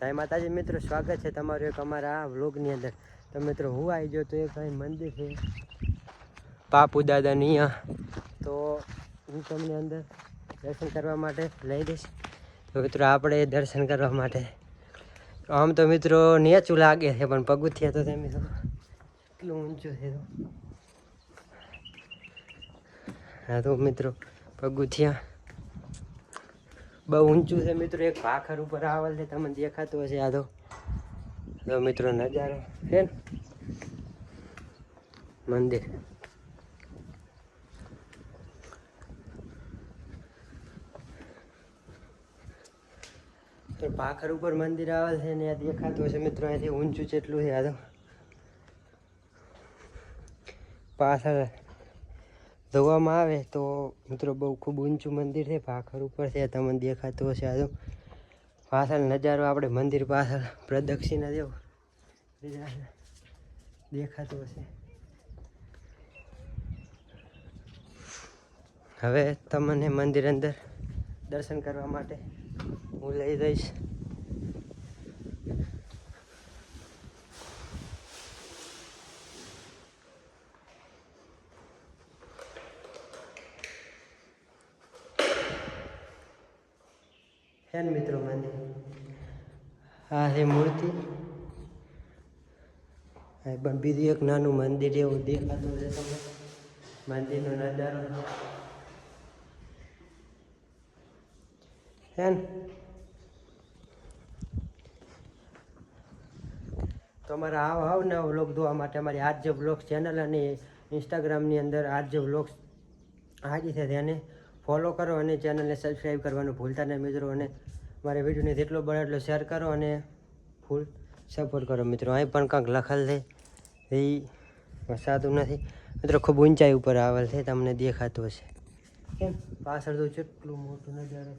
જય માતાજી, મિત્રો, સ્વાગત છે તમારું એક અમારા વ્લોગની અંદર. તો મિત્રો, હું આવી ગયો તો એક અહીં મંદિર છે પાપુ દાદાની અહીંયા. તો હું તમને અંદર દર્શન કરવા માટે લઈ દઈશ. તો મિત્રો, આપણે દર્શન કરવા માટે. આમ તો મિત્રો, નેચું લાગે છે, પણ પગુથિયા તો તમે મિત્રો કેટલું ઊંચું છે તો. હા તો મિત્રો, પગથિયા બહુ ઊંચું છે મિત્રો, એક ભાખર ઉપર આવેલ છે, તમને દેખાતું હશે આ તો. મિત્રો નજારો છે મંદિર. ભાખર ઉપર મંદિર આવેલ છે ને, આ દેખાતું હશે મિત્રો, અહીંથી ઊંચું જેટલું છે આ તો. પાછળ જોવામાં આવે તો મિત્રો બહુ ખૂબ ઊંચું મંદિર છે, ભાખર ઉપર છે તમને દેખાતું હશે આ પાછળ નજારો આપણે મંદિર પાછળ પ્રદક્ષિણા જેવો. દેખાતું હશે. હવે તમને મંદિર અંદર દર્શન કરવા માટે હું લઈ જઈશ. ને મિત્રો મંદિર આ છે મૂર્તિ. પણ બીજું એક નાનું મંદિર એવું દેખાતું છે તમને. મંદિરનો નજારો હે ને તો અમારા આવ આવ ને વ્લોગ જોવા માટે અમારી આજ જે વ્લોગ ચેનલ અને ઇન્સ્ટાગ્રામની અંદર આજ જે વ્લોગ હાજી છે તેને ફોલો કરો અને ચેનલને સબસ્ક્રાઈબ કરવાનું ભૂલતા નહીં મિત્રો. અને મારા વિડીયોને જેટલો બને એટલો શેર કરો અને ફૂલ સપોર્ટ કરો મિત્રો. અહીં પણ કાંઈક લખેલ છે. એ વસાતું નથી. મિત્રો, ખૂબ ઊંચાઈ ઉપર આવેલ છે. તમને દેખાતું હશે. કેમ પાછળ તો કેટલું મોટું નજારો